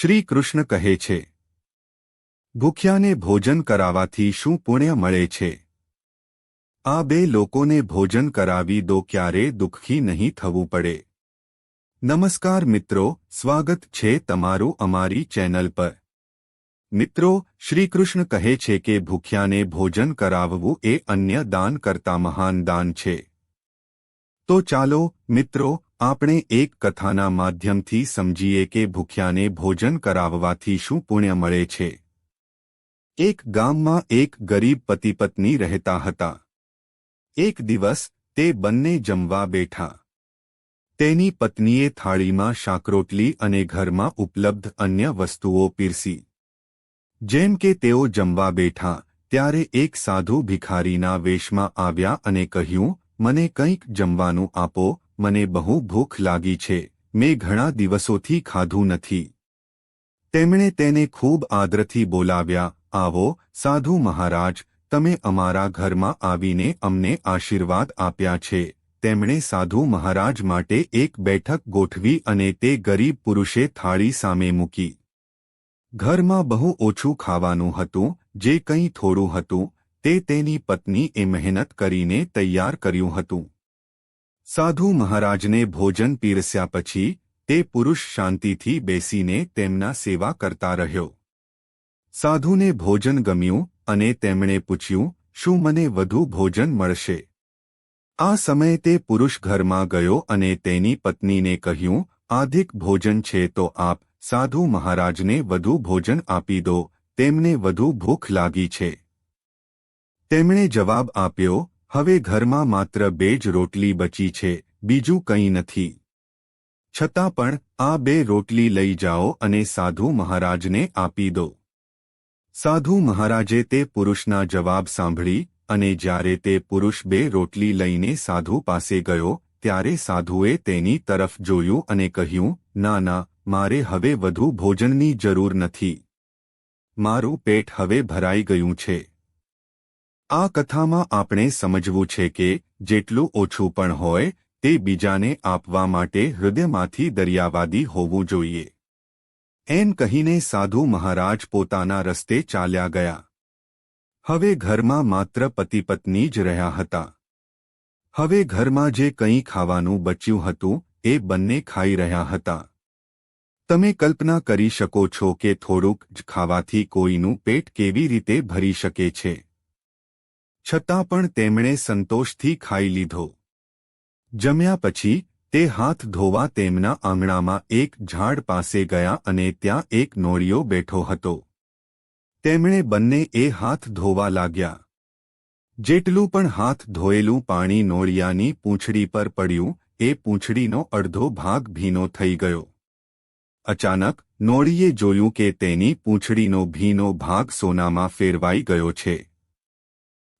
શ્રી કૃષ્ણ કહે છે, ભૂખ્યાને ભોજન કરાવવાથી શું પુણ્ય મળે છે? આ બે લોકોને ભોજન કરાવી દો ક્યારે દુઃખી નહીં થવું પડે. નમસ્કાર મિત્રો, સ્વાગત છે તમારું અમારી ચેનલ પર. મિત્રો, શ્રીકૃષ્ણ કહે છે કે ભૂખ્યાને ભોજન કરાવવું એ અન્ય દાન કરતા મહાન દાન છે. તો ચાલો, મિત્રો આપણે એક કથાના માધ્યમથી સમજીએ કે ભૂખ્યાને ભોજન કરાવવાથી શું પુણ્ય મળે છે. એક ગામમાં એક ગરીબ પતિપત્ની રહેતા હતા. એક દિવસ તે બંને જમવા બેઠા. તેની પત્નીએ થાળીમાં શાકરોટલી અને ઘરમાં ઉપલબ્ધ અન્ય વસ્તુઓ પીરસી. જેમ કે તેઓ જમવા બેઠા, ત્યારે એક સાધુ ભિખારીના વેશમાં આવ્યા અને કહ્યું, મને કંઈક જમવાનું આપો મને બહુ ભૂખ લાગી છે, મેં ઘણા દિવસોથી ખાધું નથી. તેમણે તેને ખૂબ આદરથી બોલાવ્યા, આવો, સાધુ મહારાજ, તમે અમારા ઘરમાં આવીને અમને આશીર્વાદ આપ્યા છે. તેમણે સાધુ મહારાજ માટે એક બેઠક ગોઠવી અને તે ગરીબ પુરુષે થાળી સામે મૂકી. ઘરમાં બહુ ઓછું ખાવાનું હતું, જે કંઈ થોડું હતું, તે તેની પત્નીએ મહેનત કરીને તૈયાર કર્યું હતું. સાધુ મહારાજને ભોજન પીરસ્યા પછી તે પુરુષ શાંતિથી બેસીને તેમના સેવા કરતા રહ્યો. સાધુને ભોજન ગમ્યું અને તેમણે પૂછ્યું, શું મને વધુ ભોજન મળશે? આ સમયે તે પુરુષ ઘરમાં ગયો અને તેની પત્નીને કહ્યું, આધિક ભોજન છે તો આપ સાધુ મહારાજને વધુ ભોજન આપી દો, તેમને વધુ ભૂખ લાગી છે. તેમણે જવાબ આપ્યો હવે ઘરમાં માત્ર બે જ રોટલી બચી છે, બીજું કંઈ નથી. છતાં પણ આ બે રોટલી લઈ જાઓ અને સાધુ મહારાજને આપી દો. સાધુ મહારાજે તે પુરુષના જવાબ સાંભળી અને જ્યારે તે પુરુષ બે રોટલી લઈને સાધુ પાસે ગયો, ત્યારે સાધુએ તેની તરફ જોયું અને કહ્યું, ના ના, મારે હવે વધુ ભોજનની જરૂર નથી. મારું પેટ હવે ભરાઈ ગયું છે. આ કથામાં આપણે સમજવું છે કે જેટલું ઓછું પણ હોય, તે બીજાને આપવા માટે હૃદયમાંથી દરિયાવાદી હોવું જોઈએ. એમ કહીને સાધુ મહારાજ પોતાના રસ્તે ચાલ્યા ગયા. હવે ઘરમાં માત્ર પતિ પત્ની જ રહ્યા હતા. હવે ઘરમાં જે કંઈ ખાવાનું બચ્યું હતું, એ બંને ખાઈ રહ્યા હતા. તમે કલ્પના કરી શકો છો કે થોડુંક જ ખાવાથી કોઈનું પેટ કેવી રીતે ભરી શકે છે. છતાં પણ તેમણે સંતોષથી ખાઈ લીધો. જમ્યા પછી, તે હાથ ધોવા તેમના આંગણામાં એક ઝાડ પાસે ગયા અને ત્યાં એક નોળિયો બેઠો હતો. તેમણે બંને એ હાથ ધોવા લાગ્યા. જેટલું પણ હાથ ધોયેલું પાણી નોળિયાની પૂંછડી પર પડ્યું, એ પૂંછડીનો અડધો ભાગ ભીનો થઈ ગયો. અચાનક નોળીએ જોયું કે તેની પૂંછડીનો ભીનો ભાગ સોનામાં ફેરવાઈ ગયો છે.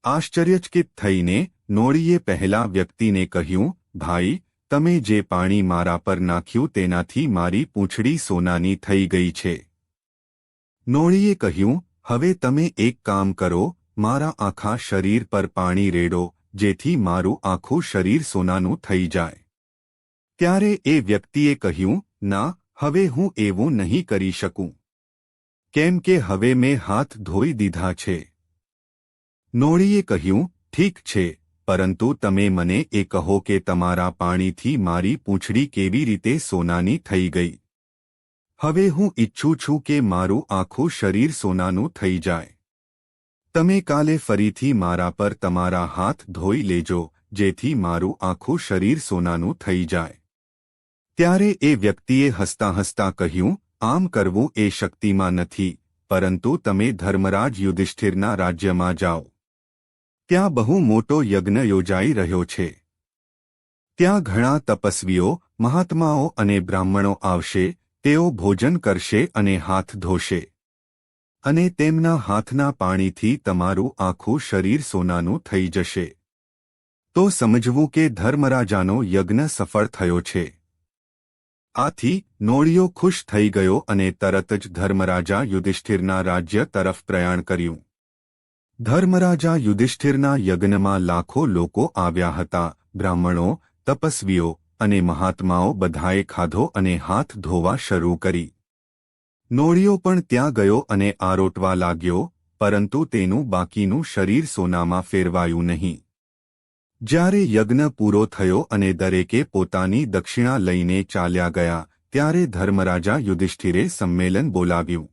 આશ્ચર્યચકિત થઈને નોળીએ પહેલા વ્યક્તિને કહ્યું, ભાઈ, તમે જે પાણી મારા પર નાખ્યું તેનાથી મારી પૂંછડી સોનાની થઈ ગઈ છે. નોળીએ કહ્યું, હવે તમે એક કામ કરો, મારા આખા શરીર પર પાણી રેડો, જેથી મારું આખું શરીર સોનાનું થઈ જાય. ત્યારે એ વ્યક્તિએ કહ્યું, ના, હવે હું એવું નહીં કરી શકું. કેમ કે હવે મેં હાથ ધોઈ દીધા છે. નોળીએ કહ્યું, ઠીક છે, પરંતુ તમે મને એ કહો કે તમારા પાણીથી મારી પૂંછડી કેવી રીતે સોનાની થઈ ગઈ. હવે હું ઈચ્છું છું કે મારું આખું શરીર સોનાનું થઈ જાય. તમે કાલે ફરીથી મારા પર તમારા હાથ ધોઈ લેજો, જેથી મારું આખું શરીર સોનાનું થઈ જાય. ત્યારે એ વ્યક્તિએ હસતા હસતા કહ્યું, આમ કરવું એ શક્તિમાં નથી, પરંતુ તમે ધર્મરાજ યુધિષ્ઠિરના રાજ્યમાં જાઓ. ત્યાં બહુ મોટો યજ્ઞ યોજાઈ રહ્યો છે. ત્યાં ઘણા તપસ્વીઓ, મહાત્માઓ અને બ્રાહ્મણો આવશે, તેઓ ભોજન કરશે અને હાથ ધોશે. અને તેમના હાથના પાણીથી તમારું આખું શરીર સોનાનું થઈ જશે. તો સમજવું કે ધર્મરાજાનો યજ્ઞ સફળ થયો છે. આથી નોળિયો ખુશ થઈ ગયો અને તરત જ ધર્મરાજા યુધિષ્ઠિરના રાજ્ય તરફ પ્રયાણ કર્યું. ધર્મરાજા યુધિષ્ઠિરના યજ્ઞમાં લાખો લોકો આવ્યા હતા. બ્રાહ્મણો, તપસ્વીઓ અને મહાત્માઓ બધાએ ખાધો અને હાથ ધોવા શરૂ કરી. નોળિયો પણ ત્યાં ગયો અને આરોટવા લાગ્યો, પરંતુ તેનું બાકીનું શરીર સોનામાં ફેરવાયું નહીં. જ્યારે યજ્ઞ પૂરો થયો અને દરેકે પોતાની દક્ષિણા લઈને ચાલ્યા ગયા, ત્યારે ધર્મરાજા યુધિષ્ઠિરે સંમેલન બોલાવ્યું.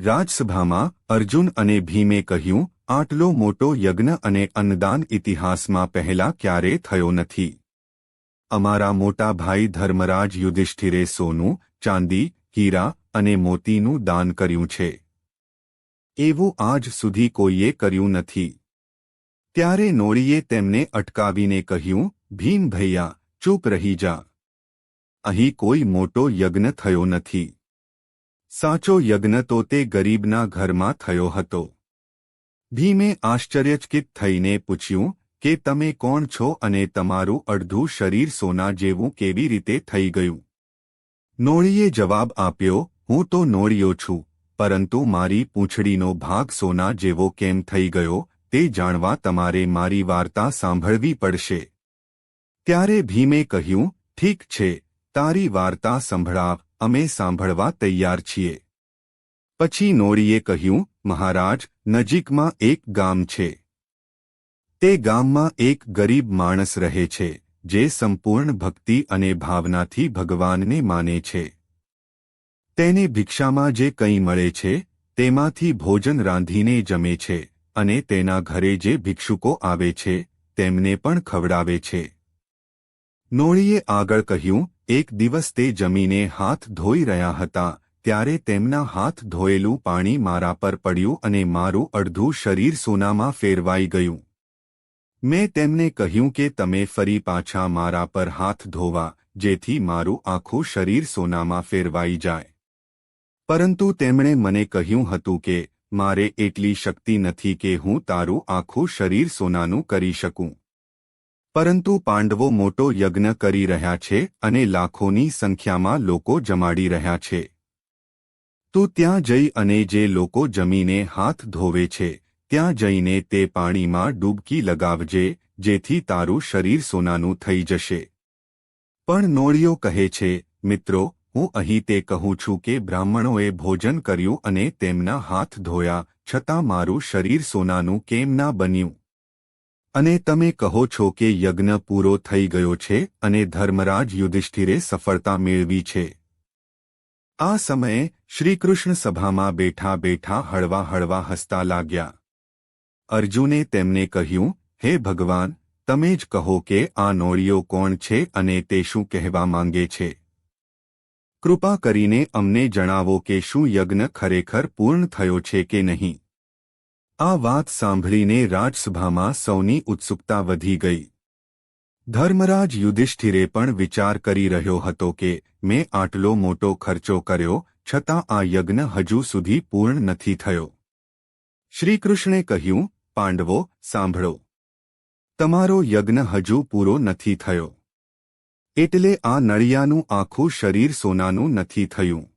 રાજસભામાં અર્જુન અને ભીમે કહ્યું, આટલો મોટો યજ્ઞ અને અન્નદાન ઇતિહાસમાં પહેલા ક્યારે થયો નથી? અમારા મોટા ભાઈ ધર્મરાજ યુધિષ્ઠિરે સોનું, ચાંદી, હીરા અને મોતીનું દાન કર્યું છે. એવું આજ સુધી કોઈએ કર્યું નથી. ત્યારે નોળીએ તેમને અટકાવીને કહ્યું, ભીમ ભૈયા, ચૂપ રહી જા. અહીં કોઈ મોટો યજ્ઞ થયો નથી. સાચો યજ્ઞ તો તે ગરીબના ઘરમાં થયો હતો. ભીમે આશ્ચર્યચકિત થઈને પૂછ્યું, કે તમે કોણ છો અને તમારું અડધું શરીર સોના જેવું કેવી રીતે થઈ ગયું? નોળીએ જવાબ આપ્યો, હું તો નોળિયો છું, પરંતુ મારી પૂંછડીનો ભાગ સોના જેવો કેમ થઈ ગયો તે જાણવા તમારે મારી વાર્તા સાંભળવી પડશે. ત્યારે ભીમે કહ્યું, ઠીક છે તારી વાર્તા સંભળાવ અમે સાંભળવા તૈયાર છીએ. પછી નોરીએ કહ્યું, મહારાજ, નજીકમાં એક ગામ છે. તે ગામમાં એક ગરીબ માણસ રહે છે, જે સંપૂર્ણ ભક્તિ અને ભાવનાથી ભગવાનને માને છે. તેને ભિક્ષામાં જે કંઈ મળે છે, તેમાંથી ભોજન રાંધીને જમે છે, અને તેના ઘરે જે ભિક્ષુકો આવે છે, તેમને પણ ખવડાવે છે. નોળીએ આગળ કહ્યું એક દિવસ તે જમીને હાથ ધોઈ રહ્યા હતા, ત્યારે તેમના હાથ ધોયેલું પાણી મારા પર પડ્યું અને મારું અડધું શરીર સોનામાં ફેરવાઈ ગયું. મેં તેમને કહ્યું કે તમે ફરી પાછા મારા પર હાથ ધોવા, જેથી મારું આખું શરીર સોનામાં ફેરવાઈ જાય. પરંતુ તેમણે મને કહ્યું હતું કે, મારે એટલી શક્તિ નથી કે હું તારું આખું શરીર સોનાનું કરી શકું. પરંતુ પાંડવો મોટો યજ્ઞ કરી રહ્યા છે અને લાખોની સંખ્યામાં લોકો જમાડી રહ્યા છે. તું ત્યાં જઈ અને જે લોકો જમીને હાથ ધોવે છે, ત્યાં જઈને તે પાણીમાં ડૂબકી લગાવજે, જેથી તારું શરીર સોનાનું થઈ જશે. પણ નોળિયો કહે છે, મિત્રો, હું અહીં તે કહું છું કે બ્રાહ્મણોએ ભોજન કર્યું અને તેમના હાથ ધોયા, છતાં મારું શરીર સોનાનું કેમ ના બન્યું? અને તમે કહો છો કે યજ્ઞ પૂરો થઈ ગયો છે અને ધર્મરાજ યુધિષ્ઠિરે સફળતા મેળવી છે. આ સમયે શ્રીકૃષ્ણ સભામાં બેઠા બેઠા હળવા હળવા હસતા લાગ્યા. અર્જુને તેમને કહ્યું, હે ભગવાન, તમે જ કહો કે આ નોળીઓ કોણ છે અને તે શું કહેવા માંગે છે? કૃપા કરીને અમને જણાવો કે શું યજ્ઞ ખરેખર પૂર્ણ થયો છે કે નહીં. આ વાત સાંભળીને રાજસભામાં સૌની ઉત્સુકતા વધી ગઈ. ધર્મરાજ યુધિષ્ઠિરે પણ વિચાર કરી રહ્યો હતો કે, મેં આટલો મોટો ખર્ચો કર્યો, છતાં આ યજ્ઞ હજુ સુધી પૂર્ણ નથી થયો. શ્રીકૃષ્ણે કહ્યું, પાંડવો, સાંભળો. તમારો યજ્ઞ હજુ પૂરો નથી થયો. એટલે આ નળિયાનું આખું શરીર સોનાનું નથી થયું.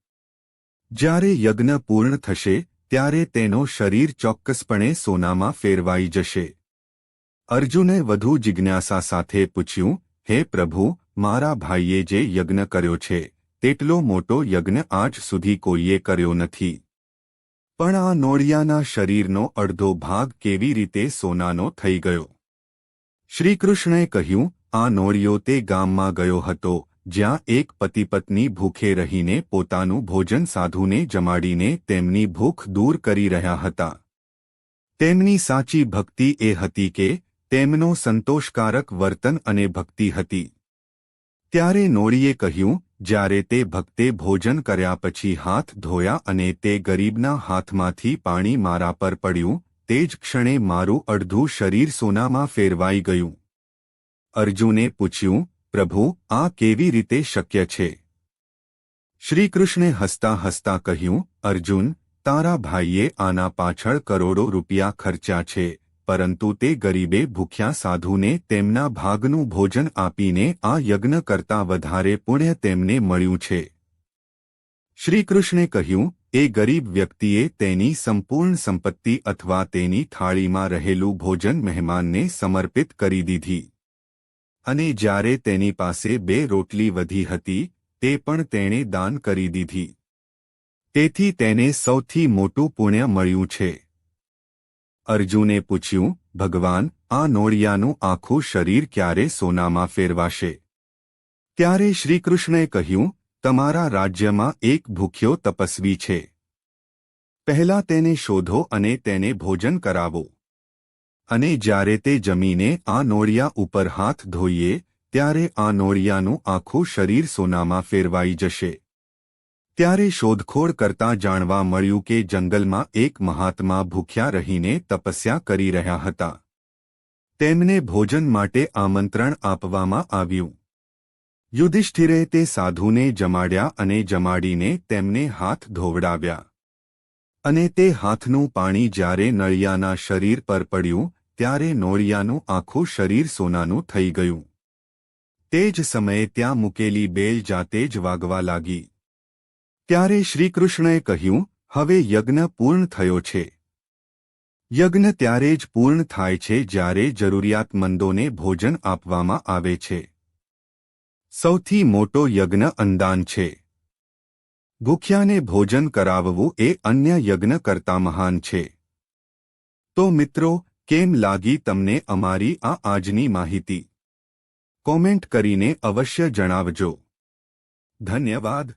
જ્યારે યજ્ઞ પૂર્ણ થશે ત્યારે તેનો શરીર ચોક્કસપણે સોનામાં ફેરવાઈ જશે. અર્જુને વધુ જિજ્ઞાસા સાથે પૂછ્યું, હે પ્રભુ, મારા ભાઈએ જે યજ્ઞ કર્યો છે, તેટલો મોટો યજ્ઞ આજ સુધી કોઈએ કર્યો નથી. પણ આ નોળિયાના શરીરનો અડધો ભાગ કેવી રીતે સોનાનો થઈ ગયો? શ્રીકૃષ્ણે કહ્યું, આ નોળિયો તે ગામમાં ગયો હતો જ્યાં એક પતિપત્ની ભૂખે રહીને પોતાનું ભોજન સાધુને જમાડીને તેમની ભૂખ દૂર કરી રહ્યા હતા. તેમની સાચી ભક્તિ એ હતી કે, તેમનો સંતોષકારક વર્તન અને ભક્તિ હતી. ત્યારે નોળીએ કહ્યું, જ્યારે તે ભક્તે ભોજન કર્યા પછી હાથ ધોયા અને તે ગરીબના હાથમાંથી પાણી મારા પર પડ્યું, તે જ ક્ષણે મારું અડધું શરીર સોનામાં ફેરવાઈ ગયું. અર્જુને પૂછ્યું પ્રભુ, આ કેવી રીતે શક્ય છે? શ્રીકૃષ્ણે હસતા હસતા કહ્યું, અર્જુન, તારા ભાઈએ આના પાછળ કરોડો રૂપિયા ખર્ચ્યા છે, પરંતુ તે ગરીબે ભૂખ્યા સાધુને તેમના ભાગનું ભોજન આપીને આ યજ્ઞ કરતાં વધારે પુણ્ય તેમને મળ્યું છે. શ્રીકૃષ્ણે કહ્યું, એ ગરીબ વ્યક્તિએ તેની સંપૂર્ણ સંપત્તિ અથવા તેની થાળીમાં રહેલું ભોજન મહેમાનને સમર્પિત કરી દીધી. અને જ્યારે તેની પાસે બે રોટલી વધી હતી, તે પણ તેણે દાન કરી દીધી. તેથી તેને સૌથી મોટું પુણ્ય મળ્યું છે. અર્જુને પૂછ્યું, ભગવાન, આ નોળિયાનું આખું શરીર ક્યારે સોનામાં ફેરવાશે? ત્યારે શ્રીકૃષ્ણે કહ્યું, તમારા રાજ્યમાં એક ભૂખ્યો તપસ્વી છે. પહેલા તેને શોધો અને તેને ભોજન કરાવો. અને જ્યારે તે જમીને આ નોળિયા ઉપર હાથ ધોઈએ, ત્યારે આ નોળિયાનું આખું શરીર સોનામાં ફેરવાઈ જશે. ત્યારે શોધખોળ કરતા જાણવા મળ્યું કે જંગલમાં એક મહાત્મા ભૂખ્યા રહીને તપસ્યા કરી રહ્યા હતા. તેમને ભોજન માટે આમંત્રણ આપવામાં આવ્યું. યુધિષ્ઠિરે તે સાધુને જમાડ્યા અને જમાડીને તેમને હાથ ધોવડાવ્યા. અને તે હાથનું પાણી જ્યારે નળિયાના શરીર પર પડ્યું ત્યારે નોળિયાનું આખું શરીર સોનાનું થઈ ગયું. તે જ સમયે ત્યાં મૂકેલી બેલ જાતે જ વાગવા લાગી. ત્યારે શ્રીકૃષ્ણએ કહ્યું, હવે યજ્ઞ પૂર્ણ થયો છે. યજ્ઞ ત્યારે જ પૂર્ણ થાય છે જ્યારે જરૂરિયાતમંદોને ભોજન આપવામાં આવે છે. સૌથી મોટો યજ્ઞ અંદાન છે. ભૂખ્યાને ભોજન કરાવવું એ અન્ય યજ્ઞ કરતા મહાન છે. તો મિત્રો કેમ લાગી તમને અમારી આ આજની માહિતી? કોમેન્ટ કરીને અવશ્ય જણાવજો. ધન્યવાદ.